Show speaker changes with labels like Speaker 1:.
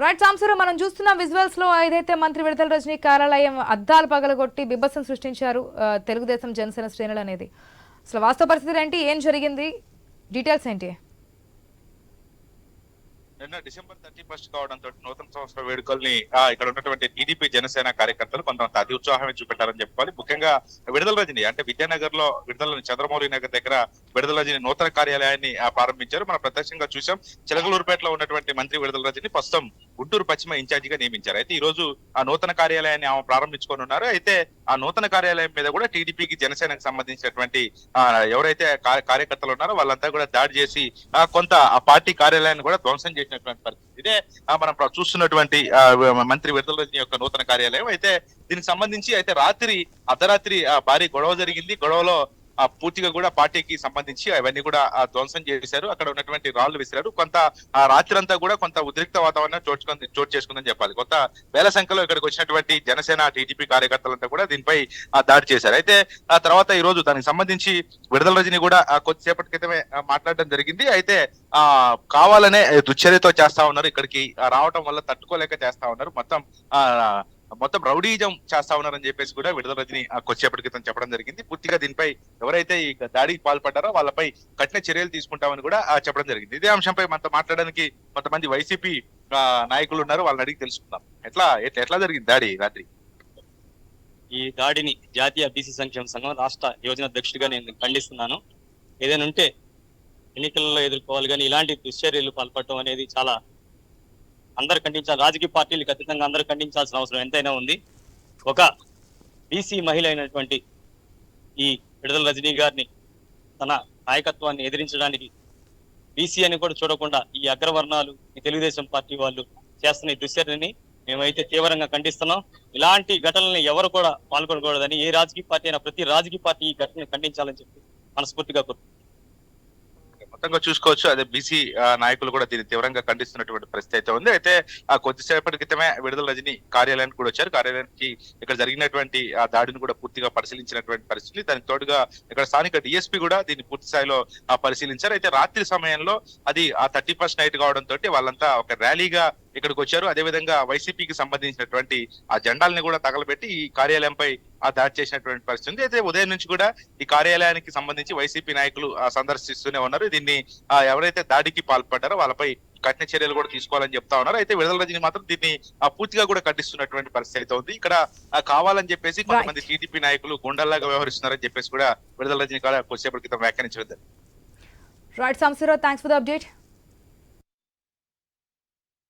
Speaker 1: Right సాంసర్ మనం చూస్తున్న విజువల్స్లో ఏదైతే మంత్రి విడతల రజనీ కార్యాలయం అద్దాలు పగలగొట్టి బిబ్బసం సృష్టించారు తెలుగుదేశం జనసేన శ్రేణులు అనేది. అసలు వాస్తవ పరిస్థితి ఏంటి? ఏం జరిగింది? డీటెయిల్స్ ఏంటి?
Speaker 2: నిన్న డిసెంబర్ థర్టీ ఫస్ట్ కావడంతో నూతన సంవత్సర వేడుకల్ని ఇక్కడ ఉన్నటువంటి టీడీపీ జనసేన కార్యకర్తలు కొంత అతి ఉత్సాహమే చూపెట్టారని చెప్పుకోవాలి. ముఖ్యంగా విడుదల రజని అంటే విద్యానగర్లో విడుదల చంద్రమౌళి నగర్ దగ్గర విడుదల రజని నూతన కార్యాలయాన్ని ప్రారంభించారు. మనం ప్రత్యక్షంగా చూసాం చిలకలూరుపేటలో ఉన్నటువంటి మంత్రి విడుదల రజని ప్రస్తుతం గుంటూరు పశ్చిమ ఇన్ఛార్జిగా నియమించారు. అయితే ఈ రోజు ఆ నూతన కార్యాలయాన్ని ఆమె ప్రారంభించుకొని ఉన్నారు. అయితే ఆ నూతన కార్యాలయం మీద కూడా టీడీపీకి జనసేనకు సంబంధించినటువంటి ఆ, ఎవరైతే కార్యకర్తలు ఉన్నారో వాళ్ళంతా కూడా దాడి చేసి ఆ, కొంత ఆ పార్టీ కార్యాలయాన్ని కూడా ధ్వంసం చేసినటువంటి పరిస్థితి. ఇదే మనం చూస్తున్నటువంటి ఆ, మంత్రి విడుదల యొక్క నూతన కార్యాలయం. అయితే దీనికి సంబంధించి అయితే రాత్రి అర్ధరాత్రి ఆ, భారీ గొడవ జరిగింది. గొడవలో ఆ పూర్తిగా కూడా పార్టీకి సంబంధించి అవన్నీ కూడా ధ్వంసం చేశారు. అక్కడ ఉన్నటువంటి రాళ్ళు విసిరారు. కొంత ఆ రాత్రి అంతా కూడా కొంత ఉద్రిక్త వాతావరణం చోటుకొని చోటు చేసుకుందని చెప్పాలి. కొంత వేల సంఖ్యలో ఇక్కడికి వచ్చినటువంటి జనసేన టీడీపీ కార్యకర్తలంతా కూడా దీనిపై దాడి చేశారు. అయితే ఆ తర్వాత ఈ రోజు దానికి సంబంధించి విడుదల రజని కూడా కొద్దిసేపటి క్రితమే మాట్లాడడం జరిగింది. అయితే ఆ కావాలనే దుశ్చర్యతో చేస్తా ఉన్నారు. ఇక్కడికి రావటం వల్ల తట్టుకోలేక చేస్తా ఉన్నారు. మొత్తం ఆ మొత్తం రౌడీజం చేస్తా ఉన్నారని చెప్పేసి కూడా విడుదల రజని కొచ్చేపటి క్రితం చెప్పడం జరిగింది. పూర్తిగా దీనిపై ఎవరైతే ఈ దాడికి పాల్పడ్డారో వాళ్ళపై కఠిన చర్యలు తీసుకుంటామని కూడా చెప్పడం జరిగింది. ఇదే అంశంపై మనతో మాట్లాడడానికి కొంతమంది వైసీపీ నాయకులు ఉన్నారు. వాళ్ళని అడిగి తెలుసుకుందాం. ఎట్లా ఎట్లా ఎట్లా జరిగింది దాడి రాత్రి?
Speaker 3: ఈ దాడిని జాతీయ బీసీ సంక్షేమ సంఘం రాష్ట్ర యోజన అధ్యక్షుడిగా నేను ఖండిస్తున్నాను. ఏదైనా ఉంటే ఎన్నికల్లో ఎదుర్కోవాలి కానీ ఇలాంటి దుశ్చర్యలు పాల్పడటం అనేది చాలా అందరు ఖండించాలి. రాజకీయ పార్టీలు ఖచ్చితంగా అందరూ ఖండించాల్సిన అవసరం ఎంతైనా ఉంది. ఒక బీసీ మహిళ అయినటువంటి ఈ విడుదల రజనీ గారిని తన నాయకత్వాన్ని ఎదిరించడానికి బీసీ అని కూడా చూడకుండా ఈ అగ్రవర్ణాలు ఈ తెలుగుదేశం పార్టీ వాళ్ళు చేస్తున్న ఈ దుశ్చర్యని మేమైతే తీవ్రంగా ఖండిస్తున్నాం. ఇలాంటి ఘటనల్ని ఎవరు కూడా పాల్గొనకూడదని ఏ రాజకీయ పార్టీ అయినా ప్రతి రాజకీయ పార్టీ ఈ ఘటనని ఖండించాలని చెప్పి మనస్ఫూర్తిగా కోరుతున్నాం.
Speaker 2: మొత్తంగా చూసుకోవచ్చు. అదే బీసీ నాయకులు కూడా దీన్ని తీవ్రంగా ఖండిస్తున్నటువంటి పరిస్థితి అయితే ఉంది. అయితే ఆ కొద్దిసేపటి క్రితమే విడుదల రజని కార్యాలయానికి కూడా వచ్చారు. కార్యాలయానికి ఇక్కడ జరిగినటువంటి ఆ దాడిని కూడా పూర్తిగా పరిశీలించినటువంటి పరిస్థితి. దానికి తోడుగా ఇక్కడ స్థానిక డిఎస్పీ కూడా దీన్ని పూర్తి స్థాయిలో పరిశీలించారు. అయితే రాత్రి సమయంలో అది ఆ థర్టీ ఫస్ట్ నైట్ కావడంతో వాళ్ళంతా ఒక ర్యాలీగా ఇక్కడికి వచ్చారు. అదే విధంగా వైసీపీకి సంబంధించినటువంటి ఆ జెండాల్ని కూడా తగలబెట్టి ఈ కార్యాలయంపై ఆ దాడి చేసినటువంటి పరిస్థితి ఉంది. అయితే ఉదయం నుంచి కూడా ఈ కార్యాలయానికి సంబంధించి వైసీపీ నాయకులు సందర్శిస్తూనే ఉన్నారు. దీన్ని ఎవరైతే దాడికి పాల్పడ్డారో వాళ్ళపై కఠిన చర్యలు కూడా తీసుకోవాలని చెప్తా ఉన్నారు. అయితే విడుదల రజని మాత్రం దీన్ని పూర్తిగా కూడా ఖండిస్తున్నటువంటి పరిస్థితి అయితే ఉంది. ఇక్కడ కావాలని చెప్పేసి కొంతమంది టీడీపీ నాయకులు గుండల్లాగా వ్యవహరిస్తున్నారని చెప్పేసి కూడా విడుదల రజని కూడా కొద్దిసేపటి క్రితం వ్యాఖ్యానించడం జరిగింది.
Speaker 1: Right thanks for the update